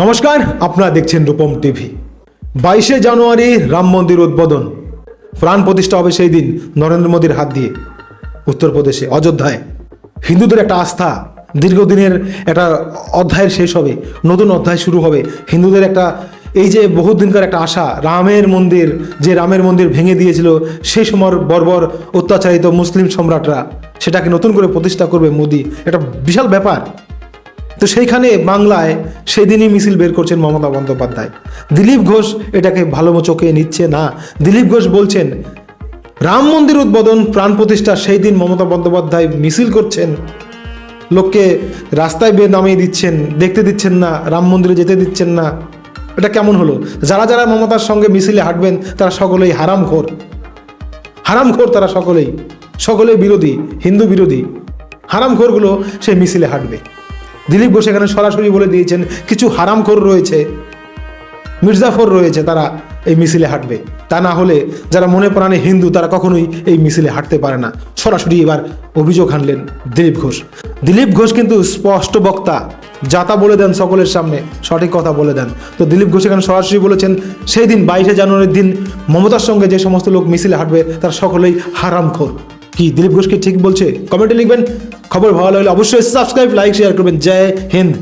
নমস্কার, আপনারা দেখছেন রূপম টিভি। বাইশে জানুয়ারি রাম মন্দির উদ্বোধন। প্রাণ প্রতিষ্ঠা হবে সেই দিন, নরেন্দ্র মোদীর হাত দিয়ে। উত্তরপ্রদেশে, অযোধ্যায়। হিন্দুদের একটা আস্থা, দীর্ঘদিনের একটা অধ্যায়ের শেষ হবে, নতুন অধ্যায় শুরু হবে। হিন্দুদের একটা, এই যে বহুদিনকার একটা আশা, রামের মন্দির, যে রামের মন্দির ভেঙে দিয়েছিল, সেই সময় বর্বর অত্যাচারিত মুসলিম সম্রাটরা, সেটাকে নতুন করে প্রতিষ্ঠা করবে মোদি। এটা বিশাল ব্যাপার। তো সেইখানে বাংলায় সেদিনই মিছিল বের করছেন মমতা বন্দ্যোপাধ্যায়। দিলীপ ঘোষ এটাকে ভালো চোখে নিচ্ছে না। দিলীপ ঘোষ বলছেন, রাম মন্দির উদ্বোধন, প্রাণ প্রতিষ্ঠা, সেই দিন মমতা বন্দ্যোপাধ্যায় মিছিল করছেন। লোককে রাস্তায় বের নামিয়ে দিচ্ছেন, দেখতে দিচ্ছেন না, রাম মন্দিরে যেতে দিচ্ছেন না। এটা কেমন হলো? যারা যারা মমতার সঙ্গে মিছিলে হাঁটবেন, তারা সকলেই হারামখোর হারামখোর তারা সকলেই। সকলেই বিরোধী, হিন্দু বিরোধী। হারামখোরগুলো সেই মিছিলে হাঁটবে। দিলীপ ঘোষ এখানে সরাসরি বলে দিয়েছেন, কিছু হারামখোর রয়েছে, মির্জাফর রয়েছে, তারা এই মিছিলে হাঁটবে। তা না হলে যারা মনে প্রাণে হিন্দু, তারা কখনোই এই মিছিলে হাঁটতে পারে না। সরাসরি এবার অভিযোগ আনলেন দিলীপ ঘোষ। দিলীপ ঘোষ কিন্তু স্পষ্ট বক্তা যাতা বলে দেন সকলের সামনে, সঠিক কথা বলে দেন। তো দিলীপ ঘোষ এখানে সরাসরি বলেছেন, সেই দিন বাইশে জানুয়ারির দিন মমতার সঙ্গে যে সমস্ত লোক মিছিলে হাঁটবে, তারা সকলেই হারামখোর। কি দিলীপ ঘোষকে ঠিক বলছে? কমেন্টে লিখবেন। খবর ভালো লাগলে অবশ্যই সাবস্ক্রাইব লাইক শেয়ার করবেন। জয় হিন্দ।